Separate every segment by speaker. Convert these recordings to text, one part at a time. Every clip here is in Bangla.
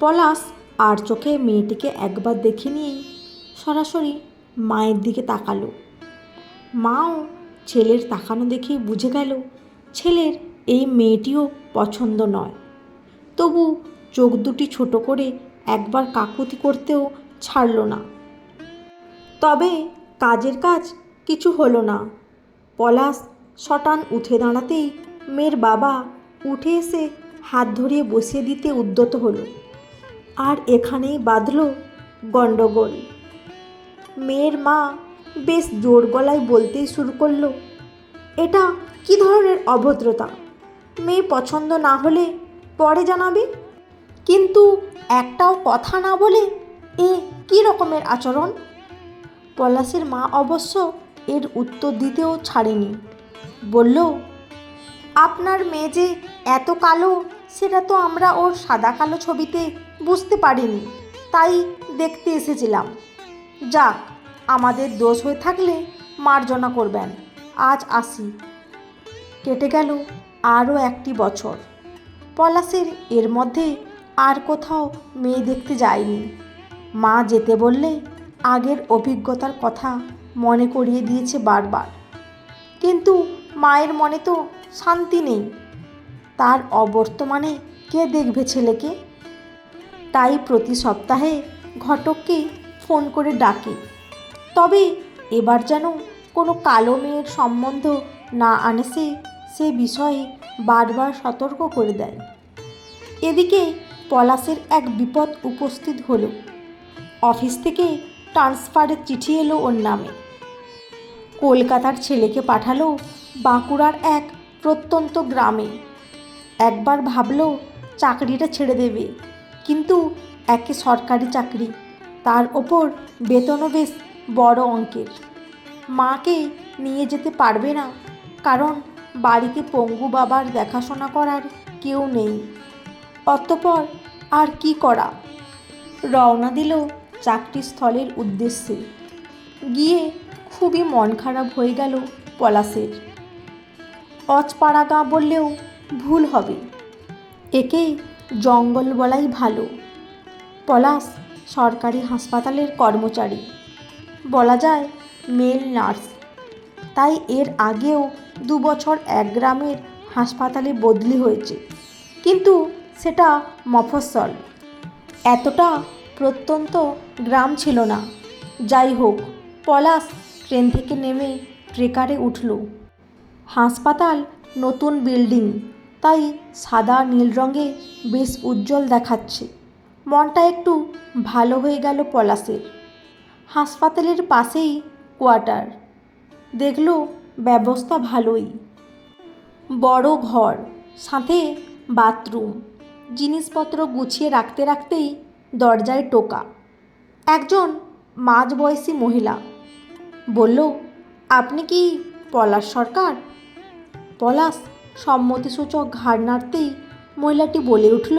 Speaker 1: পলাশ আর চোখে মেয়েটিকে একবার দেখে নিয়েই সরাসরি মায়ের দিকে তাকালো। মাও ছেলের তাকানো দেখেই বুঝে গেল ছেলের এই মেয়েটিও পছন্দ নয়। তবু চোখ দুটি ছোট করে একবার কাকুতি করতেও ছাড়ল না। তবে কাজের কাজ কিছু হলো না। পলাশ শটান উঠে দাঁড়াতেই মেয়ের বাবা উঠে এসে হাত ধরিয়ে বসিয়ে দিতে উদ্যত হলো। আর এখানেই বাঁধল গণ্ডগোল। মেয়ের মা বেশ জোর গলায় বলতেই শুরু করল, এটা কি ধরনের অভদ্রতা? মেয়ে পছন্দ না হলে পরে জানাবে। কিন্তু একটাও কথা না বলে এ কী রকমের আচরণ? পলাশের মা অবশ্য এর উত্তর দিতেও ছাড়েনি। বলল, আপনার মেয়ে যে এত কালো সেটা তো আমরা ওর সাদা কালো ছবিতে বুঝতে পারিনি, তাই দেখতে এসেছিলাম। যাক, আমাদের দোষ হয়ে থাকলে মার্জনা করবেন, আজ আসি। কেটে গেল আরও একটি বছর। পলাশের এর মধ্যে আর কোথাও মেয়ে দেখতে যায়নি। মা যেতে বললে আগের অভিজ্ঞতার কথা মনে করিয়ে দিয়েছে বারবার। কিন্তু মায়ের মনে তো শান্তি নেই। তার অবর্তমানে কে দেখবে ছেলেকে? তাই প্রতি সপ্তাহে ঘটককে ফোন করে ডাকে। তবে এবার যেন কোনো কালো মেয়ের সম্বন্ধ না আনেছে সে বিষয়ে বারবার সতর্ক করে দেয়। এদিকে পলাশের এক বিপদ উপস্থিত হলো। অফিস থেকে ট্রান্সফারের চিঠি এলো ওর নামে। কলকাতার ছেলেকে পাঠালো বাঁকুড়ার এক প্রত্যন্ত গ্রামে। একবার ভাবলো চাকরিটা ছেড়ে দেবে। কিন্তু একে সরকারি চাকরি, তার ওপর বেতনও বেশ বড় অঙ্কের। মাকে নিয়ে যেতে পারবে না, কারণ বাড়িতে পঙ্গু বাবার দেখাশোনা করার কেউ নেই। অতপর আর কি করা? রওনা দিল চাকরি স্থলের উদ্দেশ্যে। গিয়ে খুবই মন খারাপ হয়ে গেল পলাশের। অচপাড়া গাঁ বললেও ভুল হবে। একে জঙ্গল বলাই ভালো। পলাশ সরকারি হাসপাতালের কর্মচারী। বলা যায়, মেল নার্স। তাই এর আগেও দু বছর এক গ্রামের হাসপাতালে বদলি হয়েছে। কিন্তু সেটা মফস্বল। এতটা প্রত্যন্ত গ্রাম ছিল না। যাই হোক, পলাশ ট্রেন থেকে নেমে ট্রেকারে উঠল। হাসপাতাল নতুন বিল্ডিং। তাই সাদা নীল রঙে বেশ উজ্জ্বল দেখাচ্ছে। মনটা একটু ভালো হয়ে গেল পলাশের। হাসপাতালের পাশেই কোয়ার্টার। দেখল ব্যবস্থা ভালোই। বড় ঘর, সাথে বাথরুম। জিনিসপত্র গুছিয়ে রাখতে রাখতেই দরজায় টোকা। একজন মাঝবয়সী মহিলা। বলল, আপনি কি পলাশ সরকার? পলাশ সম্মতিসূচক ঘাড় নাড়তেই মহিলাটি বলে উঠল,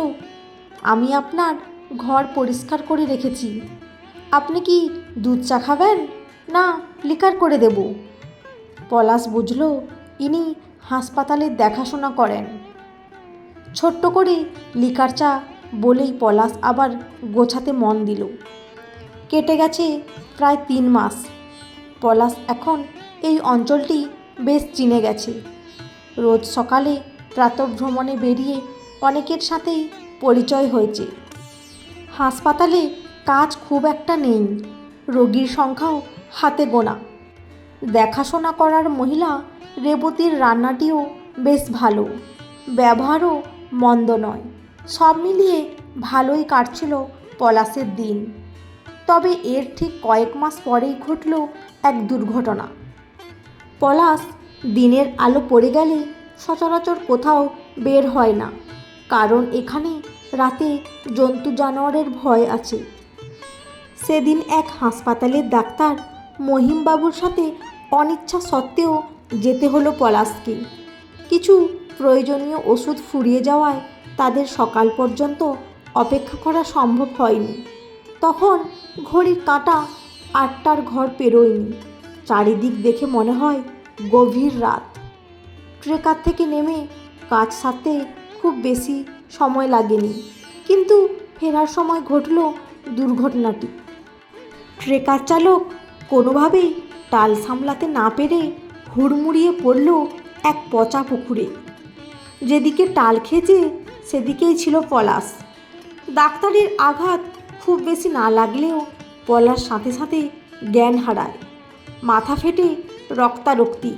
Speaker 1: আমি আপনার ঘর পরিষ্কার করে রেখেছি। আপনি কি দুধ চা খাবেন? না, লিকার করে দেব। পলাশ বুঝল, ইনি হাসপাতালের দেখাশোনা করেন। ছোট্ট করে লিকার চা বলেই পলাশ আবার গোছাতে মন দিল। কেটে গেছে প্রায় তিন মাস। পলাশ এখন এই অঞ্চলটি বেশ চিনে গেছে। রোজ সকালে প্রাতভ্রমণে বেরিয়ে অনেকের সাথেই পরিচয় হয়েছে। হাসপাতালে কাজ খুব একটা নেই, রোগীর সংখ্যাও হাতে গোনা। দেখাশোনা করার মহিলা রেবতীর রান্নাটিও বেশ ভালো, ব্যবহারও মন্দ নয়। সব মিলিয়ে ভালোই কাটছিল পলাশের দিন। তবে এর ঠিক কয়েক মাস পরেই ঘটল এক দুর্ঘটনা। পলাশ দিনের আলো পড়ে গেলে সচরাচর কোথাও বের হয় না, কারণ এখানে রাতে জন্তু জানোয়ারের ভয় আছে। সেদিন এক হাসপাতালের ডাক্তার মহিমবাবুর সাথে অনিচ্ছা সত্ত্বেও যেতে হলো পলাশকে। কিছু প্রয়োজনীয় ওষুধ ফুরিয়ে যাওয়ায় তাদের সকাল পর্যন্ত অপেক্ষা করা সম্ভব হয়নি। তখন ঘড়ির কাঁটা আটটার ঘর পেরোয়নি। চারিদিক দেখে মনে হয় গভীর রাত। ট্রেকার থেকে নেমে কাজ সারতে খুব বেশি সময় লাগেনি, কিন্তু ফেরার সময় ঘটল দুর্ঘটনাটি। ট্রেকার চালক কোনোভাবেই টাল সামলাতে না পেরে হুড়মুড়িয়ে পড়ল এক পচা পুকুরে। যেদিকে টাল খেয়েছে, সেদিকেই ছিল পলাশ। ডাক্তারের আঘাত খুব বেশি না লাগলেও পলাশ সাথে সাথে জ্ঞান হারায়। মাথা ফেটে রক্তারক্তি।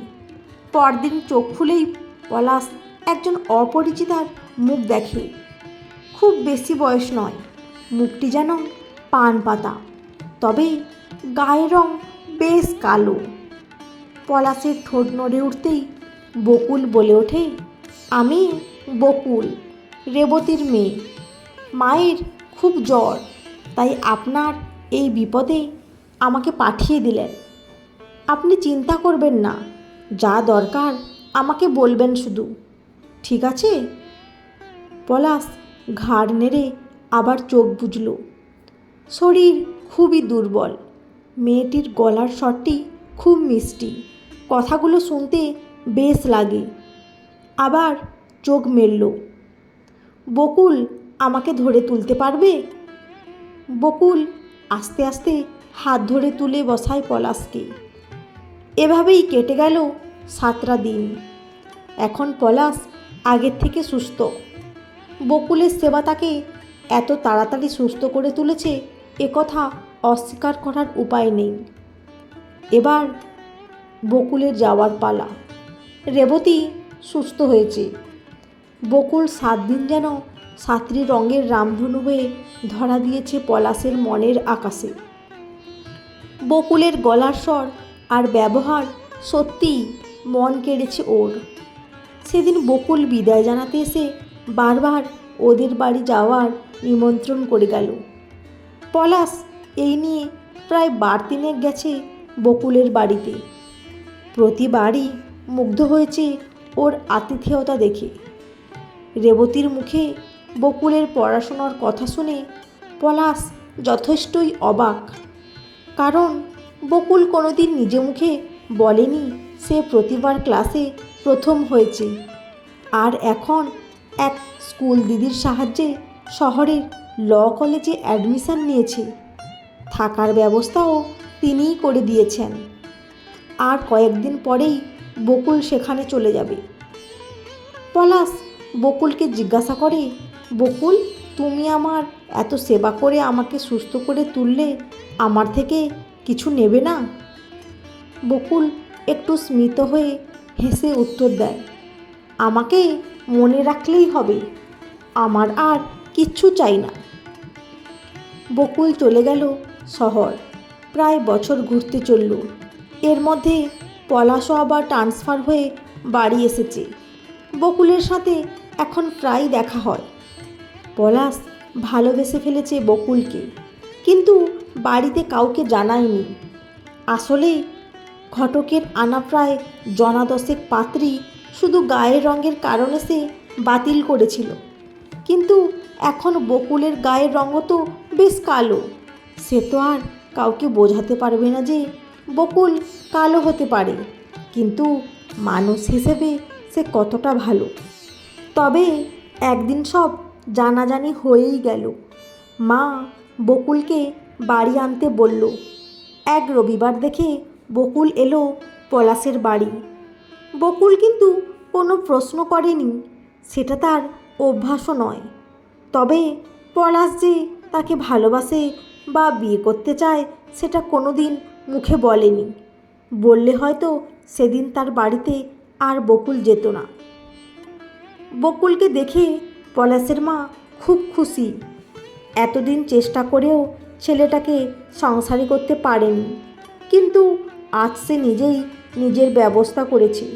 Speaker 1: পরদিন চোখ খুলেই পলাশ একজন অপরিচিতার মুখ দেখে। খুব বেশি বয়স নয়, মুখটি যেন পান পাতা, তবে গায়ের রং বেশ কালো। পলাশের ঠোঁট নড়ে উঠতেই বকুল বলে ওঠে, আমি বকুল, রেবতীর মেয়ে। মায়ের খুব জ্বর, তাই আপনার এই বিপদে আমাকে পাঠিয়ে দিলেন। আপনি চিন্তা করবেন না। যা দরকার আমাকে বলবেন শুধু। ঠিক আছে? পলাশ ঘাড় নেড়ে আবার চোখ বুঝল শরীর খুবই দুর্বল। মেয়েটির গলার স্বরটি খুব মিষ্টি। কথাগুলো শুনতে বেশ লাগে। আবার চোখ মেলল। বকুল আমাকে ধরে তুলতে পারবে? বকুল আস্তে আস্তে হাত ধরে তুলে বসায় পলাশকে। এভাবেই কেটে গেল সাতটা দিন। এখন পলাশ আগের থেকে সুস্থ। বকুলের সেবা তাকে এত তাড়াতাড়ি সুস্থ করে তুলেছে এ কথা অস্বীকার করার উপায় নেই। এবার বকুলের যাওয়ার পালা। রেবতী সুস্থ হয়েছে। বকুল সাত দিন যেন সাতটি রঙের রামধনু হয়ে ধরা দিয়েছে পলাশের মনের আকাশে। বকুলের গলার স্বর আর ব্যবহার সত্যিই মন কেড়েছে ওর। সেদিন বকুল বিদায় জানাতে এসে বারবার ওদের বাড়ি যাওয়ার নিমন্ত্রণ করে গেল। পলাশ এই নিয়ে প্রায় বার তিনেক গেছে বকুলের বাড়িতে। প্রতিবারই মুগ্ধ হয়েছে ওর আতিথেয়তা দেখে। রেবতীর মুখে বকুলের পড়াশোনার কথা শুনে পলাশ যথেষ্টই অবাক। কারণ বকুল কোনোদিন নিজে মুখে বলেনি, সে প্রতিবার ক্লাসে প্রথম হয়েছে। আর এখন এক স্কুল দিদির সাহায্যে শহরের ল কলেজে অ্যাডমিশান নিয়েছে। থাকার ব্যবস্থাও তিনিই করে দিয়েছেন। আর কয়েকদিন পরেই বকুল সেখানে চলে যাবে। পলাশ বকুলকে জিজ্ঞাসা করে, বকুল, তুমি আমার এত সেবা করে আমাকে সুস্থ করে তুললে আমার থেকে কিছু নেবে না? বকুল একটু স্মিত হয়ে হেসে উত্তর দেয়, আমাকে মনে রাখলেই হবে, আমার আর কিচ্ছু চাই না। বকুল চলে গেল শহর, প্রায় বছর ঘুরতে চলল। এর মধ্যে পলাশও আবার ট্রান্সফার হয়ে বাড়ি এসেছে। বকুলের সাথে এখন প্রায় দেখা হয়। পলাশ ভালোবেসে ফেলেছে বকুলকে, কিন্তু বাড়িতে কাউকে জানায়নি। আসলে ঘটকের আনা প্রায় জনাদশেক পাত্রী শুধু গায়ের রঙের কারণে সে বাতিল করেছিল। কিন্তু এখন বকুলের গায়ের রঙও তো বেশ কালো। সে তো আর কাউকে বোঝাতে পারবে না যে বকুল কালো হতে পারে। কিন্তু মানুষ হিসেবে সে কতটা ভালো। তবে একদিন সব জানাজানি হয়েই গেল। মা বকুলকে বাড়ি আনতে বলল। এক রবিবার দেখে বকুল এলো পলাশের বাড়ি। বকুল কিন্তু কোনো প্রশ্ন করেনি, সেটা তার অভ্যাসও নয়। তবে পলাশ যে তাকে ভালোবাসে বা বিয়ে করতে চায়, সেটা কোনো দিন মুখে বলেনি। বললে হয়তো সেদিন তার বাড়িতে আর বকুল যেত না। বকুলকে দেখে পলাশের মা খুব খুশি। এতদিন চেষ্টা করেও ছেলেটাকে সংসারী করতে পারেনি। কিন্তু আজ সে নিজেই নিজের ব্যবস্থা করেছে।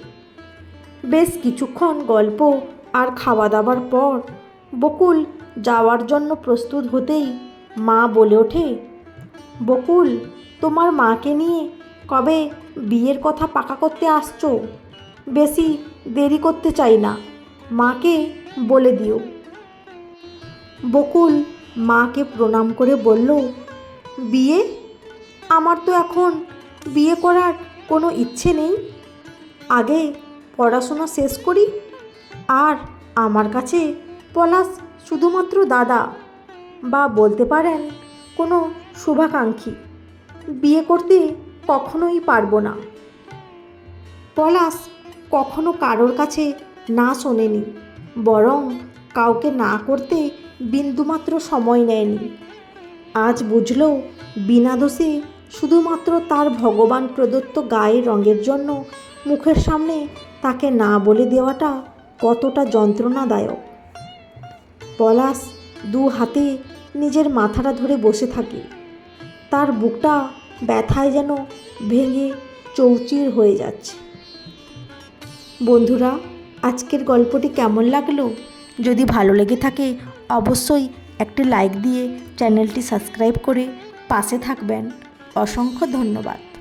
Speaker 1: বেশ কিছুক্ষণ গল্প আর খাওয়া দাওয়ার পর বকুল যাওয়ার জন্য প্রস্তুত হতেই মা বলে ওঠে, বকুল, তোমার মাকে নিয়ে কবে বিয়ের কথা পাকা করতে আসছো? বেশি দেরি করতে চাই না। মাকে বলে দিও। বকুল মাকে প্রণাম করে বলল, বিয়ে? আমার তো এখন বিয়ে করার কোনো ইচ্ছে নেই। আগে পড়াশোনা শেষ করি, আর আমার কাছে পলাশ শুধুমাত্র দাদা বা বলতে পারেন কোনো শুভাকাঙ্ক্ষী। বিয়ে করতে কখনোই পারব না। পলাশ কখনো কারোর কাছে না শোনেনি, বরং কাউকে না করতে বিন্দুমাত্র সময় নেয়নি। আজ বুঝলো, বিনা দোষে শুধুমাত্র তার ভগবান প্রদত্ত গায়ের রঙের জন্য মুখের সামনে তাকে না বলে দেওয়াটা কতটা যন্ত্রণাদায়ক। পলাশ দু হাতে নিজের মাথাটা ধরে বসে থাকে। তার বুকটা ব্যথায় যেন ভেঙে চৌচির হয়ে যাচ্ছে। বন্ধুরা, আজকের গল্পটি কেমন লাগল? যদি ভালো লেগে থাকে অবশ্যই একটি লাইক দিয়ে চ্যানেলটি সাবস্ক্রাইব করে পাশে থাকবেন। অসংখ্য ধন্যবাদ।